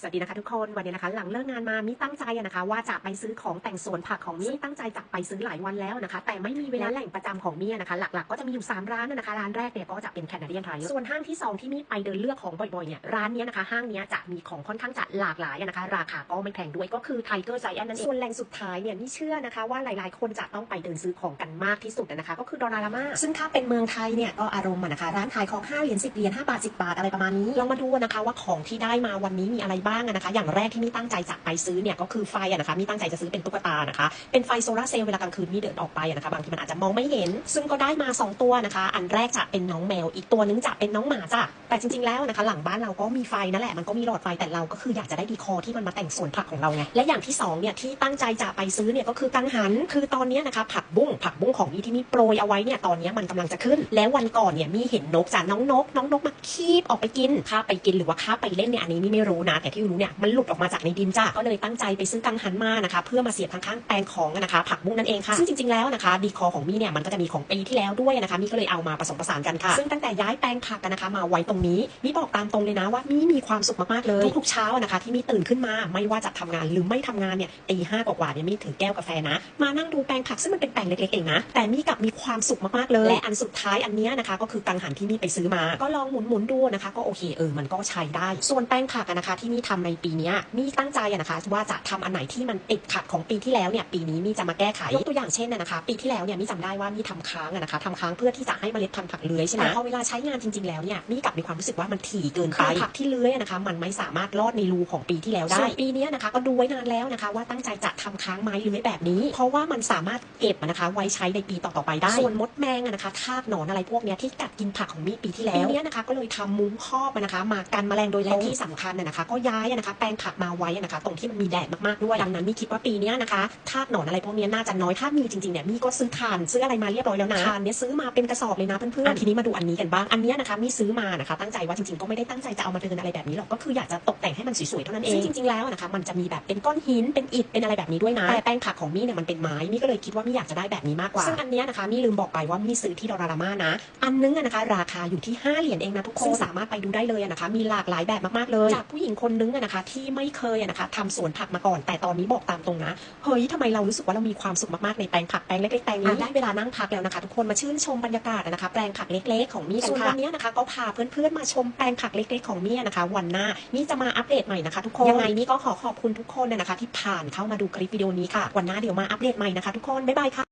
สวัสดีนะคะทุกคนวันนี้นะคะหลังเลิกงานมามิตั้งใจนะคะ ว่าจะไปซื้อของแต่งสวนผักของมิตั้งใจจะไปซื้อหลายวันแล้วนะคะ แต่ไม่มีเวลาแหล่งประจำของมินะคะ หลักๆก็จะมีอยู่ 3 ร้านนะคะร้านแรกเนี่ยก็จะเป็นแคนาเดียนไทยส่วนห้างที่ 2 ที่มิไปเดินเลือกของบ่อยๆเนี่ยร้านเนี้ยนะคะห้างเนี้ยจะมีของค่อนข้างจะหลากหลายนะคะ ราคาก็ไม่แพงด้วยก็คือไทเกอร์ไซแอนนั่นเองส่วนแหล่งสุดท้ายเนี่ยมิเชื่อนะคะว่าหลายๆ คนจะต้องไปเดินซื้อของกันมากที่สุดนะคะ ก็คือดอลลาร์มาซึ่งถ้าเป็นเมืองไทยเนี่ยก็อารมณ์นะคะร้านขายของ5เหรียญ10เหรียญ5บาท10บาทอะไรประมาณนี้ลองมาดูนะคะว่าของที่ได้มาวันนี้มีอะไรบ้างอะนะคะ อย่างแรกที่มิตั้งใจจะไปซื้อเนี่ยก็คือไฟอะนะคะมิตั้งใจจะซื้อเป็นตุ๊กตานะคะ เป็นไฟโซลาร์เซลล์เวลากลางคืนมิเดินออกไปนะคะ บางทีมันอาจจะมองไม่เห็น ซึ่งก็ได้มาสองตัวนะคะ อันแรกจะเป็นน้องแมว อีกตัวนึงจะเป็นน้องหมาจ้ะแต่จริงๆแล้วนะคะ หลังบ้านเราก็มีไฟนั่นแหละมันก็มีหลอดไฟแต่เราก็คืออยากจะได้ดีคอที่มันมาแต่งสวนผักของเราไงและอย่างที่สองเนี่ยที่ตั้งใจจะไปซื้อเนี่ยก็คือกังหันคือตอนนี้นะคะผักบุ้งผักบุ้งของมีที่มีโปรยเอาไว้เนี่ยตอนนี้มันกำลังจะขึ้น แล้ววันก่อนเนี่ยมีเห็นนกจ้ะน้องนก น้องนกมาคีบออกไปกินข้าไปกินหรือว่าข้าไปเล่นเนี่ยอันนี้นี่ไม่รู้นะแต่ที่รู้เนี่ยมันหลุดออกมาจากในดินจ้ะก็เลยตั้งใจไปซื้อกังหันมานะคะเพื่อมาเสียบข้างๆแปลงของนะคะผักบุ้งนั่นเองค่ะซึ่งจริงๆแล้วนะคะดีคอของมีเนี่ยมันก็จะมีของปีที่แล้วด้วยนะคะมีก็เลยเอามาผสมผสานกันค่ะ ซึ่งตั้งแต่ย้ายแปลงผักกันนะคะมาไว้ตรงนี้มีบอกตามตรงเลยนะว่ามีมีความสุขมากๆเลยทุกๆเช้านะคะที่มีตื่นขึ้นมาไม่ว่าจะทำงานหรือไม่ทำงานเนี่ยตีห้ากว่าเนี่ยมีถือแก้วกาแฟนะ มานั่งดูแปลงผักซึ่งมันเป็นแปลงเล็กๆเองนะแต่มีกลับมีความสุขมากๆเลยและอันสุดท้ายอันนี้นะคะก็คือกังหันที่มีไปซื้อมา ก็ลองหมุนๆดูนะคะ ก็โอเคเออมันก็ใช้ได้ ส่วนแป้งผักนะคะที่มีทำในปีเนี้ยมีตั้งใจอะนะคะว่าจะทำอันไหนที่มันติดขัดของปีที่แล้วเนี่ยปีนี้มีจะมาแก้ไขยกตัวอย่างเช่นอะนะคะ ปีที่แล้วเนี่ยมีจำได้ว่ามีทำค้างอะนะคะทำค้างเพื่อที่จะให้เมล็ดพันธุ์ผักเลื้อยใช่ไหมแต่พอเวลาใช้งานจริงๆแล้วเนี่ยมีกลับมีความรู้สึกว่ามันถี่เกินไปผักที่เลื้อยอะนะคะมันไม่สามารถรอดในรูของปีที่แล้วได้ส่วนปีเนี้ยนะคะก็ดูไว้นานแล้วนะคะ ว่าตั้งใจจะทำค้างไม้เลื้อยแบบนี้ เพราะว่ามันสามารถเก็บอะนะคะไว้ใช้ในปีต่อๆไปได้ส่วนมดแมงอะนะคะทากหนอนอะไรพวกเนี้ยที่กัดกินผักของมีปีที่แล้วปีเนี้ยนะคะก็เลยทำมุ้งครอบอะนะคะมากันแมลงโดยตรงที่สำคัญอะนะคะก็ย้ายอะนะคะแปลงผักมาไว้อะนะคะตรงที่มันมีแดดมากๆด้วยดังนั้นมีคิดว่าปีเนี้ยนะคะทากหนอนอะไรพวกเนี้ยน่าจะน้อยถ้ามีจริงๆเนี่ยมีก็ซื้อถ่านซื้ออะไรมาเรียบร้อยแล้วนะถ่านเนี่ยซื้อมาเป็นกระสอบเลยนะเพื่อนๆทีนี้มาดูอันนี้กันบ้างอันเนี้ยนะคะมีซื้อมานะคะตั้งใจว่าจริงๆก็ไม่ได้ตั้งใจจะเอามาเดินอะไรแบบนี้หรอกก็คืออยากจะตกแต่งให้มันสวยๆเท่านั้นเองซึ่งจริงๆแล้วนะคะมันจะมีแบบเป็นก้อนหินเป็นอิฐเป็นอะไรแบบนี้ด้วยนะแต่แป้งผักของมี่เนี่ยมันเป็นไม้มี่ก็เลยคิดว่ามี่อยากจะได้แบบนี้มากกว่าซึ่งอันเนี้ยนะคะมี่ลืมบอกไปว่ามี่ซื้อที่ดอลลาร์มานะ อันนึงอะนะคะราคาอยู่ที่5เหรียญเองนะทุกคนซึ่งสามารถไปดูได้เลยอะนะคะมีหลากหลายแบบมากๆเลยจากผู้หญิงคนนึงอะนะคะ ที่ไม่เคยอะนะคะทำสวนผักมาก่อน แต่ตอนนี้บอกตามตรงนะเฮ้ยทำไมเรารู้สึกว่าเรามีความสุขมากๆในแปลงผักแปลงเล็กๆแปลงนี้ได้เวลานั่งพักแล้วนะคะ ทุกคนมาชื่นชมบรรยากาศอะนะคะ แปลงผักเล็กๆของมี่กันค่ะส่วนวันนี้นะคะก็พาเพื่อนๆมาชมแปลงผักเล็กๆของมี่อะนะคะ วันหน้านี่จะมาอัปเดตใหม่นะคะ ทุกคนยังไงนี่ก็ขอขอบคุณทุกคนเลยนะคะ ที่ผ่านเข้ามาดูคลิปวิดีโอนี้ค่ะ วันหน้าเดี๋ยวมาอัปเดตใหม่นะคะ ทุกคนบ๊ายบายค่ะ